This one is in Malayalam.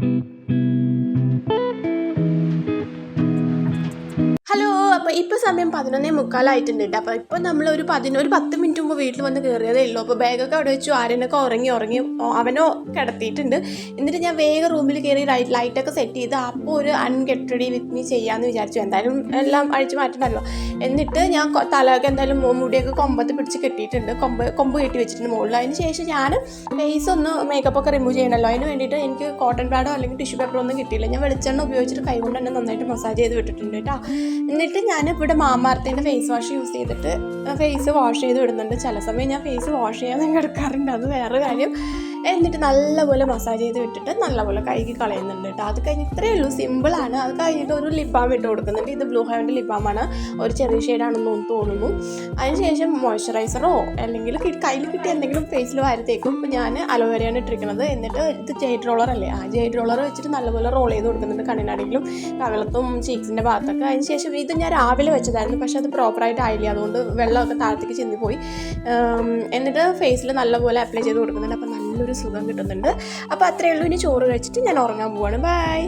Thank you. അപ്പോൾ ഇപ്പോൾ സമയം പതിനൊന്നേ മുക്കാലായിട്ടുണ്ട്. കേട്ടോ അപ്പോൾ ഇപ്പോൾ നമ്മൾ ഒരു പതിനൊരു ഒരു പത്ത് മിനിറ്റ് മുമ്പ് വീട്ടിൽ വന്ന് കയറിയതേ ഉള്ളൂ. അപ്പോൾ ബാഗൊക്കെ അവിടെ വെച്ചു ആരനൊക്കെ ഉറങ്ങി ഉറങ്ങി അവനോ കിടത്തിയിട്ടുണ്ട്. എന്നിട്ട് ഞാൻ വേഗം റൂമിൽ കയറി ലൈറ്റ് ലൈറ്റൊക്കെ സെറ്റ് ചെയ്ത് അപ്പോൾ ഒരു അൺഗെറ്റ് റെഡി വിത്ത് മീ ചെയ്യാമെന്ന് വിചാരിച്ചു. എന്തായാലും എല്ലാം അഴിച്ചു മാറ്റണമല്ലോ എന്നിട്ട് ഞാൻ തലയൊക്കെ എന്തായാലും മുടിയൊക്കെ കൊമ്പത്ത് പിടിച്ച് കെട്ടിയിട്ടുണ്ട്. കൊമ്പ് കൊമ്പ് കെട്ടി വെച്ചിട്ടുണ്ട് മുകളിൽ അതിന് ശേഷം ഞാൻ ഫേസ് ഒന്ന് മേക്കപ്പ് ഒക്കെ റിമൂവ് ചെയ്യണമല്ലോ അതിന് വേണ്ടിയിട്ട് എനിക്ക് കോട്ടൺ പാഡോ അല്ലെങ്കിൽ ടിഷ്യൂ പേപ്പറോ ഒന്നും കിട്ടിയില്ല. ഞാൻ വെളിച്ചെണ്ണ ഉപയോഗിച്ചിട്ട് കൈകൊണ്ട് തന്നെ നന്നായിട്ട് മസാജ് ചെയ്ത് വിട്ടിട്ടുണ്ട് കേട്ടോ. എന്നിട്ട് ഞാൻ ഇവിടെ മാമാർത്തിന്റെ ഫേസ് വാഷ് യൂസ് ചെയ്തിട്ട് ഫേസ് വാഷ് ചെയ്ത് വിടുന്നുണ്ട് ചില സമയം ഞാൻ ഫേസ് വാഷ് ചെയ്യാൻ കിടക്കാറുണ്ട്. അത് വേറെ കാര്യം. എന്നിട്ട് നല്ലപോലെ മസാജ് ചെയ്ത് വിട്ടിട്ട് നല്ലപോലെ കഴുകി കളയുന്നുണ്ട് കേട്ടോ അത് കഴിഞ്ഞ് ഇത്രയേ ഉള്ളൂ. സിമ്പിളാണ് അത് കഴിഞ്ഞിട്ട് ഒരു ലിപ്പാം ഇട്ട് കൊടുക്കുന്നുണ്ട്. ഇത് ബ്ലൂ ഹെവന്റെ ലിപ്പാമാണ് ഒരു ചെറിയ ഷെയ്ഡാണെന്ന് തോന്നുന്നു അതിനുശേഷം മോയ്സ്ചറൈസറോ അല്ലെങ്കിൽ കയ്യിൽ കിട്ടിയ എന്തെങ്കിലും ഫേസിൽ വാരത്തേക്കും ഞാൻ അലോവേരയാണ് ഇട്ടിരിക്കുന്നത്. എന്നിട്ട് ഇത് ജെയ്ഡ് റോളർ അല്ലേ? ആ ജെയ്ഡ് റോളർ വെച്ചിട്ട് നല്ലപോലെ റോൾ ചെയ്ത് കൊടുക്കുന്നുണ്ട് കണ്ണിനാണെങ്കിലും കവിളത്തും ചീക്സിന്റെ ഭാഗത്തൊക്കെ. അതിന് ശേഷം ഇത് ഞാൻ രാവിലെ വെച്ചതായിരുന്നു. പക്ഷേ അത് പ്രോപ്പറായിട്ട് ആയില്ല. അതുകൊണ്ട് വെള്ളമൊക്കെ താഴത്തേക്ക് ചെന്നിപ്പോയി. എന്നിട്ട് ഫേസിൽ നല്ലപോലെ അപ്ലൈ ചെയ്ത് കൊടുക്കുന്നുണ്ട്. അപ്പോൾ നല്ലൊരു സുഖം കിട്ടുന്നുണ്ട്. അപ്പോൾ അത്രയേ ഉള്ളൂ. ഇനി ചോറ് കഴിച്ചിട്ട് ഞാൻ ഉറങ്ങാൻ പോവാണ്. ബൈ